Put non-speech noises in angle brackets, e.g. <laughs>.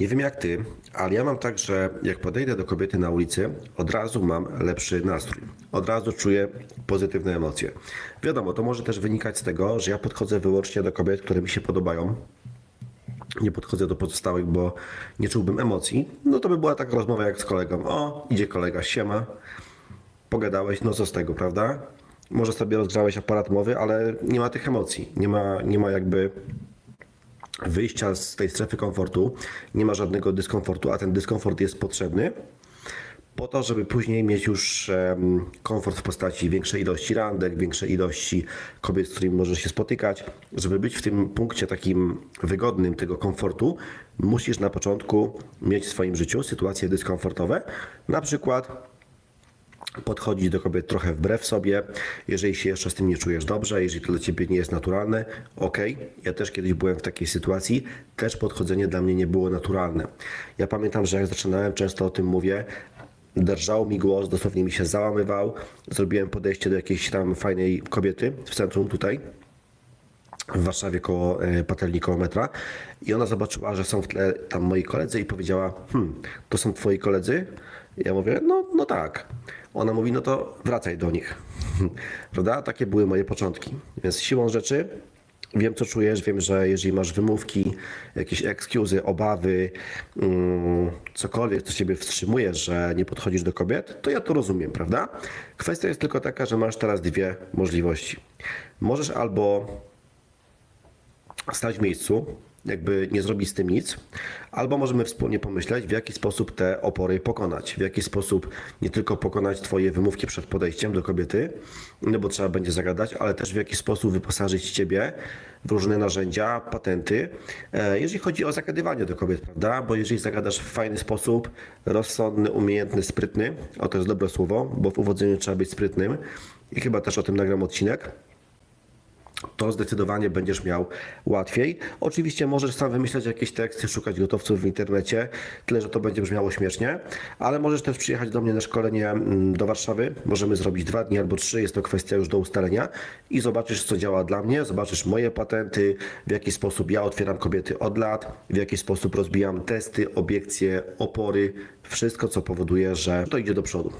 Nie wiem jak ty, ale ja mam tak, że jak podejdę do kobiety na ulicy, od razu mam lepszy nastrój. Od razu czuję pozytywne emocje. Wiadomo, to może też wynikać z tego, że ja podchodzę wyłącznie do kobiet, które mi się podobają. Nie podchodzę do pozostałych, bo nie czułbym emocji. No to by była taka rozmowa jak z kolegą. O, idzie kolega, siema. Pogadałeś, no co z tego, prawda? Może sobie rozgrzałeś aparat mowy, ale nie ma tych emocji. Nie ma, nie ma jakby wyjścia z tej strefy komfortu, nie ma żadnego dyskomfortu, a ten dyskomfort jest potrzebny po to, żeby później mieć już komfort w postaci większej ilości randek, większej ilości kobiet, z którymi możesz się spotykać. Żeby być w tym punkcie takim wygodnym tego komfortu, musisz na początku mieć w swoim życiu sytuacje dyskomfortowe, na przykład podchodzić do kobiet trochę wbrew sobie, jeżeli się jeszcze z tym nie czujesz dobrze, jeżeli to dla ciebie nie jest naturalne, ok. Ja też kiedyś byłem w takiej sytuacji, też podchodzenie dla mnie nie było naturalne. Ja pamiętam, że jak zaczynałem, często o tym mówię, drżał mi głos, dosłownie mi się załamywał. Zrobiłem podejście do jakiejś tam fajnej kobiety w centrum tutaj w Warszawie koło e, patelni koło metra i ona zobaczyła, że są w tle tam moi koledzy i powiedziała, hmm, to są twoi koledzy? Ja mówię, no, no tak. Ona mówi, no to wracaj do nich. <laughs> Prawda? Takie były moje początki. Więc siłą rzeczy wiem, co czujesz, wiem, że jeżeli masz wymówki, jakieś excuse'y, obawy, mm, cokolwiek, co ciebie wstrzymuje, że nie podchodzisz do kobiet, to ja to rozumiem, prawda? Kwestia jest tylko taka, że masz teraz dwie możliwości. Możesz albo stać w miejscu, jakby nie zrobić z tym nic, albo możemy wspólnie pomyśleć, w jaki sposób te opory pokonać, w jaki sposób nie tylko pokonać Twoje wymówki przed podejściem do kobiety, no bo trzeba będzie zagadać, ale też w jaki sposób wyposażyć Ciebie w różne narzędzia, patenty, e, jeżeli chodzi o zagadywanie do kobiet, prawda? Bo jeżeli zagadasz w fajny sposób, rozsądny, umiejętny, sprytny, o to jest dobre słowo, bo w uwodzeniu trzeba być sprytnym i chyba też o tym nagram odcinek, to zdecydowanie będziesz miał łatwiej. Oczywiście możesz sam wymyślać jakieś teksty, szukać gotowców w internecie, tyle że to będzie brzmiało śmiesznie, ale możesz też przyjechać do mnie na szkolenie mm, do Warszawy. Możemy zrobić dwa dni albo trzy, jest to kwestia już do ustalenia i zobaczysz, co działa dla mnie, zobaczysz moje patenty, w jaki sposób ja otwieram kobiety od lat, w jaki sposób rozbijam testy, obiekcje, opory, wszystko, co powoduje, że to idzie do przodu.